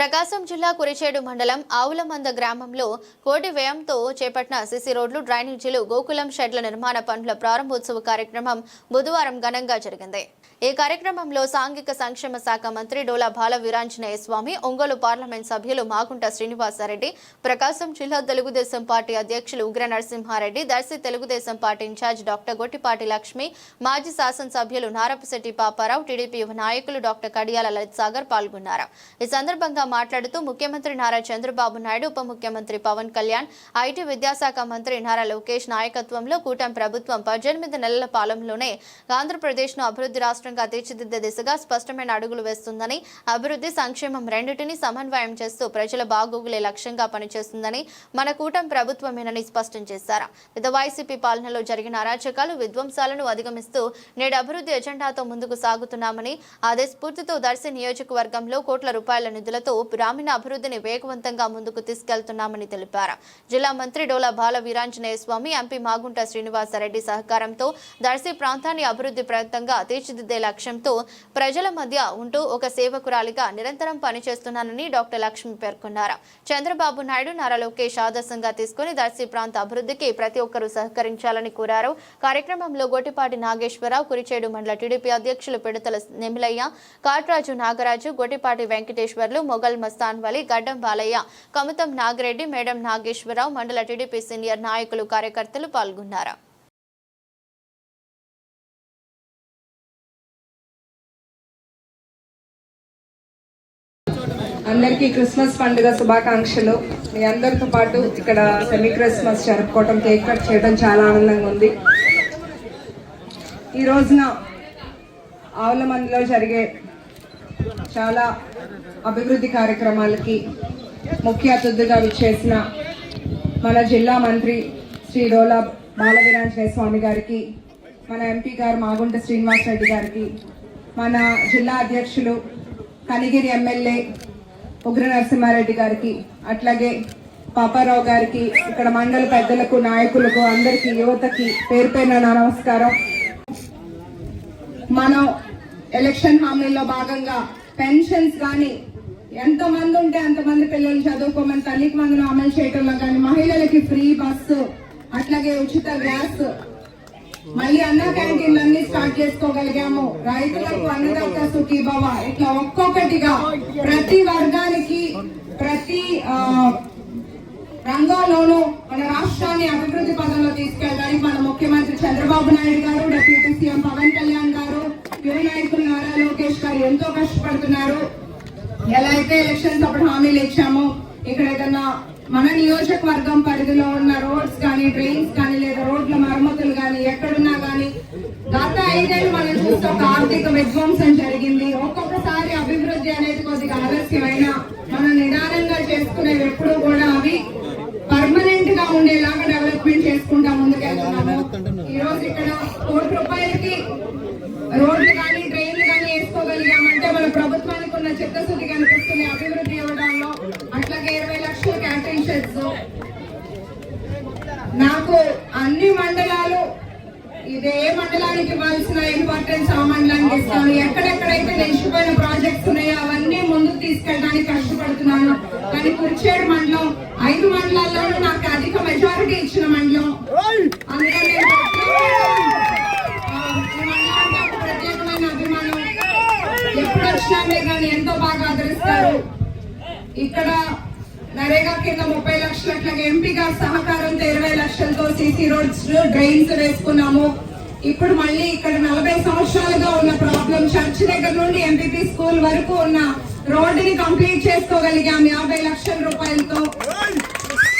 ప్రకాశం జిల్లా కురిచేడు మండలం ఆవులమంద గ్రామంలో కోటి వ్యయంతో చేపట్టిన సిసి రోడ్లు డ్రైనేజీలు గోకులం షెడ్ల నిర్మాణ పనుల ప్రారంభోత్సవ కార్యక్రమం బుధవారం ఘనంగా జరిగింది. ఈ కార్యక్రమంలో సాంఘిక సంక్షేమ శాఖ మంత్రి డోలా బాల వీరాంజనేయ స్వామి ఒంగోలు పార్లమెంట్ సభ్యులు మాగుంట శ్రీనివాసారెడ్డి ప్రకాశం జిల్లా తెలుగుదేశం పార్టీ అధ్యక్షులు Ugra Narasimhareddy Darsi Telugu Desam party incharge doctor Gottipati Lakshmi మాజీ శాసనసభ్యులు నారపశెట్టి పాపారావు టీడీపీ నాయకులు డాక్టర్ కడియాల లలిత్ సాగర్ పాల్గొన్నారు. ఈ సందర్భంగా మాట్లాడుతూ ముఖ్యమంత్రి నారా చంద్రబాబు నాయుడు ఉప ముఖ్యమంత్రి పవన్ కళ్యాణ్ ఐటీ విద్యాశాఖ మంత్రి నారా లోకేష్ నాయకత్వంలో కూటమి ప్రభుత్వం పద్దెనిమిది నెలల పాలనలోనే ఆంధ్రప్రదేశ్ను అభివృద్ధి రాష్ట్రంగా తీర్చిదిద్దే దిశగా స్పష్టమైన అడుగులు వేస్తుందని అభివృద్ధి సంక్షేమం రెండింటినీ సమన్వయం చేస్తూ ప్రజల బాగోగులే లక్ష్యంగా పనిచేస్తుందని మన కూటమి ప్రభుత్వమేనని స్పష్టం చేశారు. గత వైసీపీ పాలనలో జరిగిన అరాచకాలు విధ్వంసాలను అధిగమిస్తూ నేడు అభివృద్ధి ఎజెండాతో ముందుకు సాగుతున్నామని అదే స్ఫూర్తితో దర్శి నియోజకవర్గంలో కోట్ల రూపాయల నిధులతో గ్రామీణ అభివృద్ధిని వేగవంతంగా ముందుకు తీసుకెళ్తున్నామని తెలిపారు. జిల్లా మంత్రి డోలా బాల వీరాంజనేయ స్వామి ఎంపీ మాగుంట శ్రీనివాసరెడ్డి సహకారంతో దర్శి ప్రాంతాన్ని అభివృద్ధి ప్రాంతంగా తీర్చిదిద్దే లక్ష్యంతో ప్రజల మధ్య ఉంటూ ఒక సేవకురాలిగా నిరంతరం పనిచేస్తున్నానని డాక్టర్ లక్ష్మి పేర్కొన్నారు. చంద్రబాబు నాయుడు నారా లోకేష్ ఆదర్శంగా తీసుకుని దర్శి ప్రాంత అభివృద్ధికి ప్రతి ఒక్కరూ సహకరించాలని కోరారు. కార్యక్రమంలో గోటిపాటి నాగేశ్వరరావు కురిచేడు మండల టీడీపీ అధ్యక్షులు పిడతల నెమిలయ్య కాట్రాజు నాగరాజు గోటిపాటి వెంకటేశ్వర్లు మొగల్ మస్తాన్ వలి గడ్డం బాలయ్య కమతం నాగిరెడ్డి మేడం నాగేశ్వరరావు మండల టీడీపీ సీనియర్ నాయకులు కార్యకర్తలు పాల్గొన్నారు. అందరికీ క్రిస్మస్ పండుగ శుభాకాంక్షలు. మీ అందరితో పాటు ఇక్కడ సెమీ క్రిస్మస్ జరుపుకోవటం కేక్ కట్ చేయడం చాలా ఆనందంగా ఉంది. ఈ రోజున ఆవుల మందిలో జరిగే చాలా అభివృద్ధి కార్యక్రమాలకి ముఖ్య అతిథిగా విచ్చేసిన మన జిల్లా మంత్రి శ్రీ డోలా బాలవీరాంజనేయ స్వామి గారికి మన ఎంపీ గారు మాగుంట శ్రీనివాస్ రెడ్డి గారికి మన జిల్లా అధ్యక్షులు కనిగిరి ఎమ్మెల్యే ఉగ్ర నరసింహారెడ్డి గారికి అట్లాగే పాపారావు గారికి ఇక్కడ మండల పెద్దలకు నాయకులకు అందరికీ యువతకి పేరు పైన నమస్కారం. మనం ఎలక్షన్ హామీల్లో భాగంగా పెన్షన్స్ కానీ ఎంతమంది ఉంటే అంతమంది పిల్లలు చదువుకోమని తల్లికి మందులు అమలు చేయటంలో కానీ మహిళలకి ఫ్రీ బస్సు అట్లాగే ఉచిత గ్యాస్. మళ్ళీ అన్న క్యాంటీన్లు అన్ని స్టార్ట్ చేసుకోగలిగాము. రైతులకు అన్నదాత సుఖీభవ ఇట్లా ఒక్కొక్కటిగా ప్రతి వర్గానికి ప్రతి రంగంలోనూ మన రాష్ట్రాన్ని అభివృద్ధి పదంలో తీసుకెళ్ళడానికి మన ముఖ్యమంత్రి చంద్రబాబు నాయుడు గారు డిప్యూటీ సీఎం పవన్ కళ్యాణ్ గారు యువ నాయకులు నారా లోకేష్ గారు ఎంతో కష్టపడుతున్నారు. ఎలా అయితే ఎలక్షన్స్ అప్పుడు హామీలు ఇచ్చామో ఇక్కడ ఏదన్నా మన నియోజకవర్గం పరిధిలో ఉన్న రోడ్స్ కానీ డ్రైన్స్ కానీ లేదా రోడ్ల మరమ్మతులు కానీ ఎక్కడున్నా కానీ గత ఐదేళ్ళు మనం చూస్తే ఒక ఆర్థిక విధ్వంసం జరిగింది. ఒక్కొక్కసారి అభివృద్ధి అనేది కొద్దిగా ఆలస్యమైనా మనం నిదానంగా చేసుకునేవి ఎప్పుడు కూడా అవి పర్మనెంట్గా ఉండేలాగా డెవలప్మెంట్ చేసుకుంటా ముందుకెళ్తున్నాము. ఈ రోజు ఇక్కడ కోటి రూపాయలకి నాకు అన్ని మండలాలు ఇదే మండలానికి ఇవ్వాల్సిన ఇంపార్టెన్స్ ఆ మండలానికి ఇస్తాను. ఎక్కడెక్కడైతే నిలిచిపోయిన ప్రాజెక్ట్స్ ఉన్నాయో అవన్నీ ముందుకు తీసుకెళ్ళడానికి కష్టపడుతున్నాను. కానీ కుర్చేడు మండలం ఐదు మండలాల్లో నాకు అధిక మెజారిటీ ఇచ్చిన మండలం. ప్రత్యేకమైన అభిమానం. ఎప్పుడు వచ్చినా కానీ ఎంతో బాగా ఆదరిస్తారు. ఇక్కడ నరేగా కింద ముప్పై లక్షల ఎంపీగా సహకారం గారి సీసీ రోడ్స్ డ్రైన్స్ వేసుకున్నాము. ఇప్పుడు మళ్ళీ ఇక్కడ నలభై సంవత్సరాలుగా ఉన్న ప్రాబ్లం చర్చ్ దగ్గర నుండి ఎంపీపీ స్కూల్ వరకు ఉన్న రోడ్డుని కంప్లీట్ చేసుకోగలిగాం యాభై లక్షల రూపాయలతో.